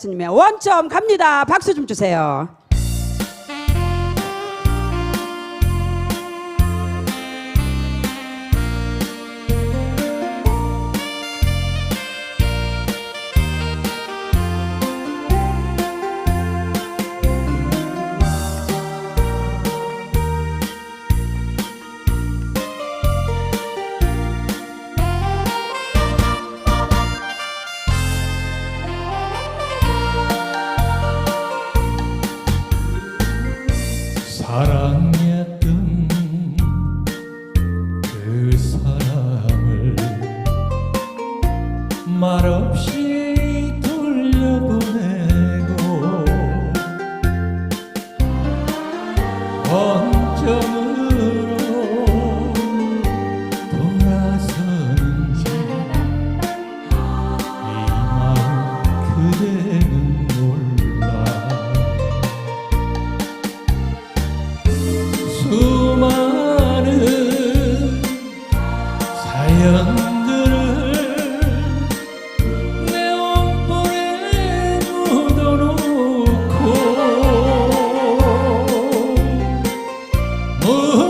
스님의 원점 갑니다. 박수 좀 주세요. 원점 Oh.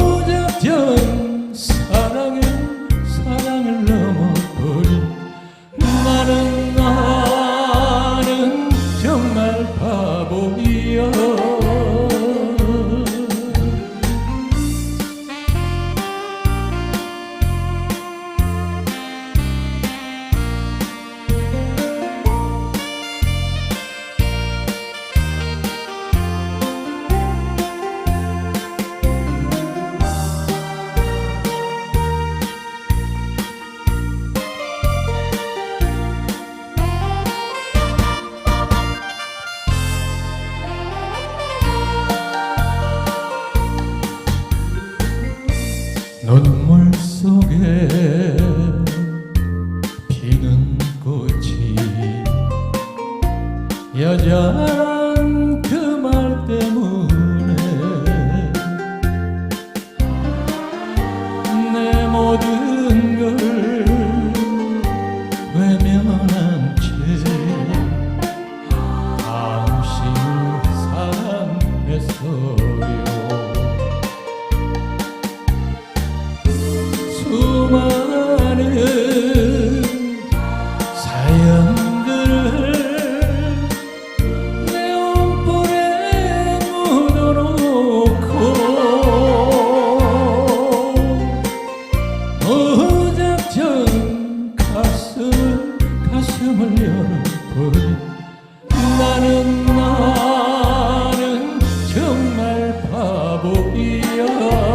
눈물 속에 피는 꽃이 여자란 그 말 때문에 내 모든 걸 나는 나는 정말 바보이야